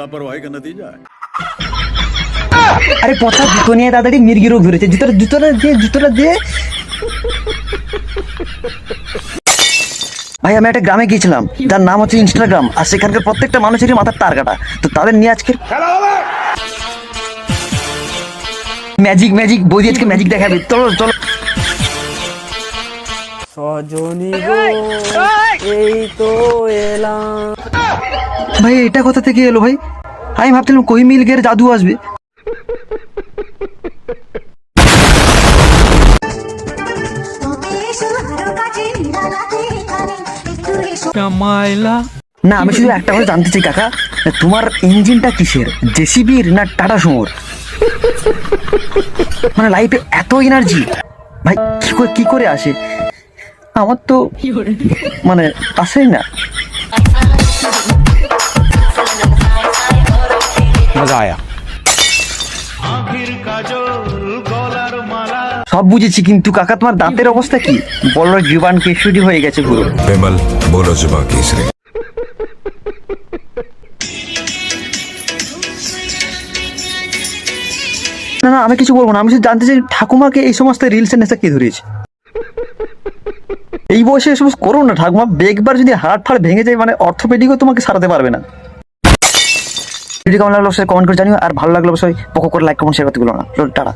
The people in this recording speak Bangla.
लापरवाही का नतीजा है আরে পচা জুতো নিয়ে তাড়াতাড়ি মির্গি রোগ ধরেছে জুতোটা জুতোটা দিয়ে জুতোটা দিয়ে ভাই আমি একটা গ্রামে গিয়েছিলাম তার নাম হচ্ছে ইনস্টাগ্রাম আর সেখানকার প্রত্যেকটা মানুষেরই মাথার তার কাটা তো তাদের নিয়ে আজকে ম্যাজিক ম্যাজিক বৌদি আজকে ম্যাজিক দেখাবে চলো চলো সজনী গো এই তো এলাম ভাই এটা কোথা থেকে এলো ভাই? আমি ভাবছিলাম কই মিল্কের জাদু আসবে। না আমি শুধু একটা কথা জানতে চাই কাকা। তোমার ইঞ্জিনটা কিসের? জেসিবির না টাটা সুমোর? মানে লাইফে এত এনার্জি ভাই কি করে কি করে আসে? আমার তো মানে আসেই না। মজা আয়া। সব বুঝেছি কিন্তু কাকা তোমার দাঁতের অবস্থা কি? বলো জীবান কেশুরি হয়ে গেছে পুরো। বেমাল বলো জীবা কেশরি না না আমি কিছু বলব না আমি শুধু জানতে চাই ঠাকুমাকে এই সমস্ত রিলসের নেশা কে ধরেছে এই বয়সে এসব করো না ঠাকুমা বেগবার যদি হাড় ফাড় ভেঙে যায় মানে অর্থোপেডিকও তোমাকে সারাতে পারবে না। ভিডিও কেমন লাগল অবশ্যই কমেন্ট করে জানিও, আর ভালো লাগল অবশ্যই পক্ষ করে লাইক কমেন্ট শেয়ার করতে ভুলো না। টাটা।